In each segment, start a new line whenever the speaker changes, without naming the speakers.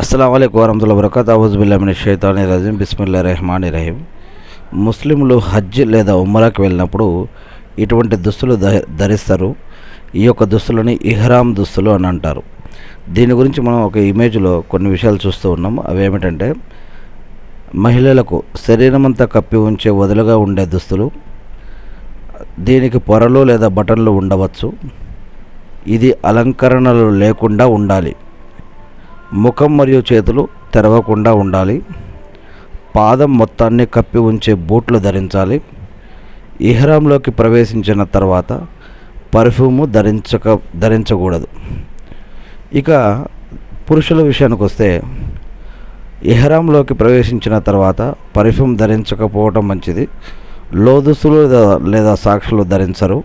అస్సలం వరహతుల్లా వరకత్ అవుజుబుల్లామిన షైతాని రజీం బిస్మిల్లా రెహమాని రహీం ముస్లింలు హజ్ లేదా ఉమ్మరాకి వెళ్ళినప్పుడు ఇటువంటి దుస్తులు ధ ధరిస్తారు. ఈ యొక్క దుస్తులని ఇహ్రామ్ దుస్తులు అని అంటారు. దీని గురించి మనం ఒక ఇమేజ్లో కొన్ని విషయాలు చూస్తూ ఉన్నాం. అవి ఏమిటంటే మహిళలకు శరీరం అంతా కప్పి ఉంచే వదులుగా ఉండే దుస్తులు దీనికి పొరలు లేదా బటన్లు ఉండవచ్చు. ఇది అలంకరణలు లేకుండా ఉండాలి. ముఖం మరియు చేతులు తెరవకుండా ఉండాలి. పాదం మొత్తాన్ని కప్పి ఉంచే బూట్లు ధరించాలి. ఇహ్రాంలోకి ప్రవేశించిన తర్వాత పర్ఫ్యూము ధరించక ధరించకూడదు. ఇక పురుషుల విషయానికి వస్తే ఇహ్రాంలోకి ప్రవేశించిన తర్వాత పర్ఫ్యూమ్ ధరించకపోవటం మంచిది. లోదుస్తులు లేదా సాక్షులు ధరించరు.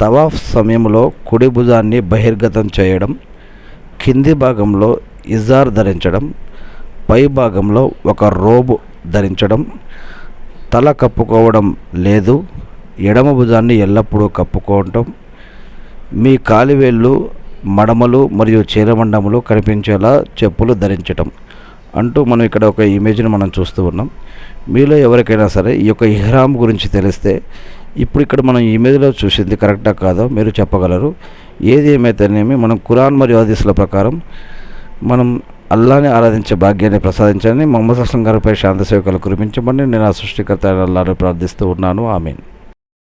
తవాఫ్ సమయంలో కుడి భుజాన్ని బహిర్గతం చేయడం కింది భాగంలో ఇజార్ ధరించడం పై భాగంలో ఒక రోబు ధరించడం తల కప్పుకోవడం లేదు ఎడమ భుజాన్ని ఎల్లప్పుడూ కప్పుకోవటం మీ కాలివేళ్ళు మడమలు మరియు చీరమండములు కనిపించేలా చెప్పులు ధరించటం అంటూ మనం ఇక్కడ ఒక ఇమేజ్ని మనం చూస్తూ ఉన్నాం. మీలో ఎవరికైనా సరే ఈ యొక్క ఇహ్రామ్ గురించి తెలిస్తే ఇప్పుడు ఇక్కడ మనం ఇమేజ్లో చూసింది కరెక్టా కాదో మీరు చెప్పగలరు. ఏది ఏమైతేనేమి మనం ఖురాన్ మరియు హదీసుల ప్రకారం మనం అల్లాని ఆరాధించే భాగ్యాన్ని ప్రసాదించాలని మొహమ్మద్ అస్లం గారిపై శాంతి సేవకులు కురిపించమని నేను ఆ సృష్టికర్త అల్లాను ప్రార్థిస్తూ ఉన్నాను. ఆమెను.